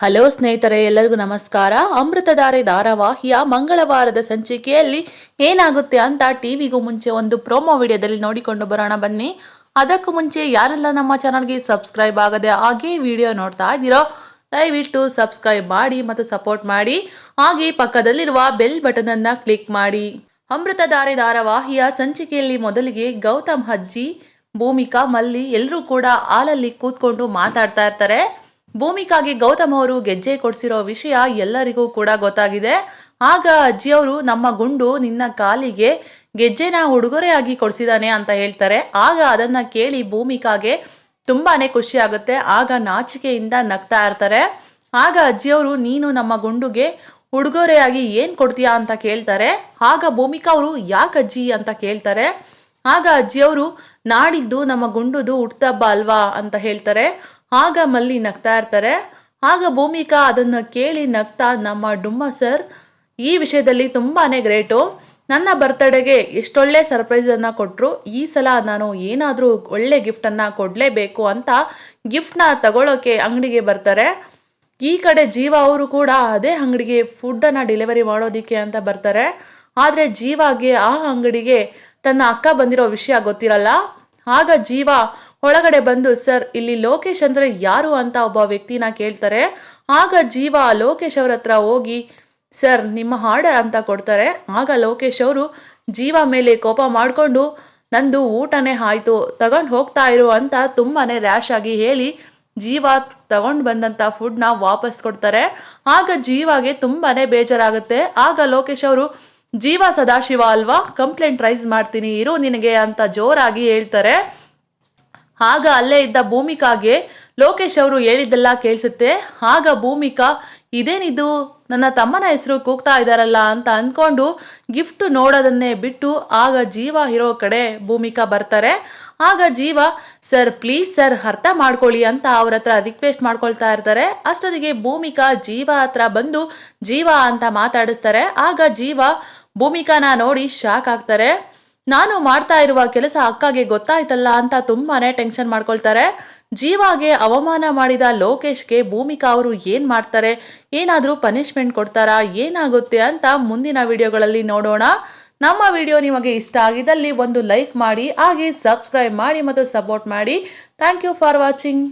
Hello ಸ್ನೇಹಿತರೆ, ಎಲ್ಲರಿಗೂ ನಮಸ್ಕಾರ. ಅಮೃತಧಾರೆ ಧಾರಾವಾಹಿಯ ಮಂಗಳವಾರದ ಸಂಚಿಕೆಯಲ್ಲಿ ಏನಾಗುತ್ತೆ ಅಂತ ಟಿವಿಗೂ ಮುಂಚೆ ಒಂದು ಪ್ರೋಮೋ ವಿಡಿಯೋದಲ್ಲಿ ನೋಡಿಕೊಂಡು ಬರೋಣ ಬನ್ನಿ. ಅದಕ್ಕೂ ಮುಂಚೆ ಯಾರೆಲ್ಲ ನಮ್ಮ ಚಾನಲ್ಗೆ ಸಬ್ಸ್ಕ್ರೈಬ್ ಆಗದೆ ಹಾಗೆ ವಿಡಿಯೋ ನೋಡ್ತಾ ಇದ್ದೀರೋ, ದಯವಿಟ್ಟು ಸಬ್ಸ್ಕ್ರೈಬ್ ಮಾಡಿ ಮತ್ತು ಸಪೋರ್ಟ್ ಮಾಡಿ. ಹಾಗೆ ಪಕ್ಕದಲ್ಲಿರುವ ಬೆಲ್ ಬಟನ್ ಅನ್ನ ಕ್ಲಿಕ್ ಮಾಡಿ. ಅಮೃತಧಾರೆ ಧಾರಾವಾಹಿಯ ಸಂಚಿಕೆಯಲ್ಲಿ ಮೊದಲಿಗೆ ಗೌತಮ್ ಹಜ್ಜಿ ಭೂಮಿಕಾ, ಮಲ್ಲಿ ಎಲ್ಲರೂ ಕೂಡ ಹಾಲಲ್ಲಿ ಕೂತ್ಕೊಂಡು ಮಾತಾಡ್ತಾ ಇರ್ತಾರೆ. ಭೂಮಿಕಾಗೆ ಗೌತಮ್ ಅವರು ಗೆಜ್ಜೆ ಕೊಡಿಸಿರೋ ವಿಷಯ ಎಲ್ಲರಿಗೂ ಕೂಡ ಗೊತ್ತಾಗಿದೆ. ಆಗ ಅಜ್ಜಿಯವರು, ನಮ್ಮ ಗುಂಡು ನಿನ್ನ ಕಾಲಿಗೆ ಗೆಜ್ಜೆನ ಉಡುಗೊರೆಯಾಗಿ ಕೊಡಿಸಿದಾನೆ ಅಂತ ಹೇಳ್ತಾರೆ. ಆಗ ಅದನ್ನ ಕೇಳಿ ಭೂಮಿಕಾಗೆ ತುಂಬಾನೇ ಖುಷಿ ಆಗುತ್ತೆ. ಆಗ ನಾಚಿಕೆಯಿಂದ ನಗ್ತಾ ಇರ್ತಾರೆ. ಆಗ ಅಜ್ಜಿಯವರು, ನೀನು ನಮ್ಮ ಗುಂಡುಗೆ ಉಡುಗೊರೆಯಾಗಿ ಏನ್ ಕೊಡ್ತೀಯಾ ಅಂತ ಕೇಳ್ತಾರೆ. ಆಗ ಭೂಮಿಕಾ ಅವರು, ಯಾಕೆ ಅಜ್ಜಿ ಅಂತ ಕೇಳ್ತಾರೆ. ಆಗ ಅಜ್ಜಿಯವರು, ನಾಡಿದ್ದು ನಮ್ಮ ಗುಂಡುದು ಹುಟ್ಟುಹಬ್ಬ ಅಲ್ವಾ ಅಂತ ಹೇಳ್ತಾರೆ. ಆಗ ಮಲ್ಲಿ ನಗ್ತಾ ಇರ್ತಾರೆ. ಆಗ ಭೂಮಿಕಾ ಅದನ್ನು ಕೇಳಿ ನಗ್ತಾ, ನಮ್ಮ ಡುಮ್ಮ ಸರ್, ಈ ವಿಷಯದಲ್ಲಿ ತುಂಬಾನೇ ಗ್ರೇಟು. ನನ್ನ ಬರ್ತಡೆಗೆ ಎಷ್ಟೊಳ್ಳೆ ಸರ್ಪ್ರೈಸನ್ನು ಕೊಟ್ಟರು ಈ ಸಲ ನಾನು ಏನಾದರೂ ಒಳ್ಳೆ ಗಿಫ್ಟನ್ನು ಕೊಡಲೇಬೇಕು ಅಂತ ಗಿಫ್ಟ್ನ ತಗೊಳ್ಳೋಕೆ ಅಂಗಡಿಗೆ ಬರ್ತಾರೆ. ಈ ಕಡೆ ಜೀವ ಅವರು ಕೂಡ ಅದೇ ಅಂಗಡಿಗೆ ಫುಡ್ಡನ್ನು ಡೆಲಿವರಿ ಮಾಡೋದಿಕ್ಕೆ ಅಂತ ಬರ್ತಾರೆ. ಆದರೆ ಜೀವಾಗೆ ಆ ಅಂಗಡಿಗೆ ತನ್ನ ಅಕ್ಕ ಬಂದಿರೋ ವಿಷಯ ಗೊತ್ತಿರಲ್ಲ. ಆಗ ಜೀವ ಒಳಗಡೆ ಬಂದು, ಸರ್, ಇಲ್ಲಿ ಲೋಕೇಶ್ ಅಂದರೆ ಯಾರು ಅಂತ ಒಬ್ಬ ವ್ಯಕ್ತಿನ ಕೇಳ್ತಾರೆ. ಆಗ ಜೀವ ಲೋಕೇಶ್ ಅವ್ರ ಹತ್ರ ಹೋಗಿ, ಸರ್, ನಿಮ್ಮ ಆರ್ಡರ್ ಅಂತ ಕೊಡ್ತಾರೆ. ಆಗ ಲೋಕೇಶ್ ಅವರು ಜೀವ ಮೇಲೆ ಕೋಪ ಮಾಡಿಕೊಂಡು, ನಂದು ಊಟನೇ ಆಯಿತು, ತಗೊಂಡು ಹೋಗ್ತಾ ಇರು ಅಂತ ತುಂಬಾ ರ್ಯಾಶ್ ಆಗಿ ಹೇಳಿ ಜೀವ ತಗೊಂಡು ಬಂದಂಥ ಫುಡ್ನ ವಾಪಸ್ ಕೊಡ್ತಾರೆ. ಆಗ ಜೀವಾಗೆ ತುಂಬಾ ಬೇಜಾರಾಗುತ್ತೆ. ಆಗ ಲೋಕೇಶ್ ಅವರು ಜೀವ ಸದಾಶಿವ ಅಲ್ವಾ? ಕಂಪ್ಲೇಂಟ್ ರೈಸ್ ಮಾಡ್ತೀನಿ, ಇರು ನಿನಗೆ ಅಂತ ಜೋರಾಗಿ ಹೇಳ್ತಾರೆ. ಆಗ ಅಲ್ಲೇ ಇದ್ದ ಭೂಮಿಕಾಗೆ ಲೋಕೇಶ್ ಅವರು ಹೇಳಿದ್ದೆಲ್ಲ ಕೇಳಿಸುತ್ತೆ. ಆಗ ಭೂಮಿಕಾ, ಇದೇನಿದು? ನನ್ನ ತಮ್ಮನ ಹೆಸರು ಕೂಗ್ತಾ ಇದ್ದಾರಲ್ಲ ಅಂತ ಅಂದ್ಕೊಂಡು ಗಿಫ್ಟ್ ನೋಡೋದನ್ನೇ ಬಿಟ್ಟು ಆಗ ಜೀವ ಇರೋ ಕಡೆ ಭೂಮಿಕಾ ಬರ್ತಾರೆ. ಆಗ ಜೀವ, ಸರ್ ಪ್ಲೀಸ್ ಸರ್, ಅರ್ಥ ಮಾಡ್ಕೊಳ್ಳಿ ಅಂತ ಅವ್ರ ಹತ್ರ ರಿಕ್ವೆಸ್ಟ್ ಮಾಡ್ಕೊಳ್ತಾ ಇರ್ತಾರೆ. ಅಷ್ಟೊತ್ತಿಗೆ ಭೂಮಿಕಾ ಜೀವ ಹತ್ರ ಬಂದು ಜೀವ ಅಂತ ಮಾತಾಡಿಸ್ತಾರೆ. ಆಗ ಜೀವ ಭೂಮಿಕಾನ ನೋಡಿ ಶಾಕ್ ಆಗ್ತಾರೆ. ನಾನು ಮಾಡ್ತಾ ಇರುವ ಕೆಲಸ ಅಕ್ಕಗೆ ಗೊತ್ತಾಯ್ತಲ್ಲ ಅಂತ ತುಂಬಾನೇ ಟೆನ್ಷನ್ ಮಾಡ್ಕೊಳ್ತಾರೆ. ಜೀವಾಗೆ ಅವಮಾನ ಮಾಡಿದ ಲೋಕೇಶ್ಗೆ ಭೂಮಿಕಾ ಅವರು ಏನ್ ಮಾಡ್ತಾರೆ? ಏನಾದರೂ ಪನಿಷ್ಮೆಂಟ್ ಕೊಡ್ತಾರಾ? ಏನಾಗುತ್ತೆ ಅಂತ ಮುಂದಿನ ವಿಡಿಯೋಗಳಲ್ಲಿ ನೋಡೋಣ. ನಮ್ಮ ವಿಡಿಯೋ ನಿಮಗೆ ಇಷ್ಟ ಆಗಿದ್ದಲ್ಲಿ ಒಂದು ಲೈಕ್ ಮಾಡಿ, ಹಾಗೆ ಸಬ್ಸ್ಕ್ರೈಬ್ ಮಾಡಿ ಮತ್ತು ಸಪೋರ್ಟ್ ಮಾಡಿ. Thank you for watching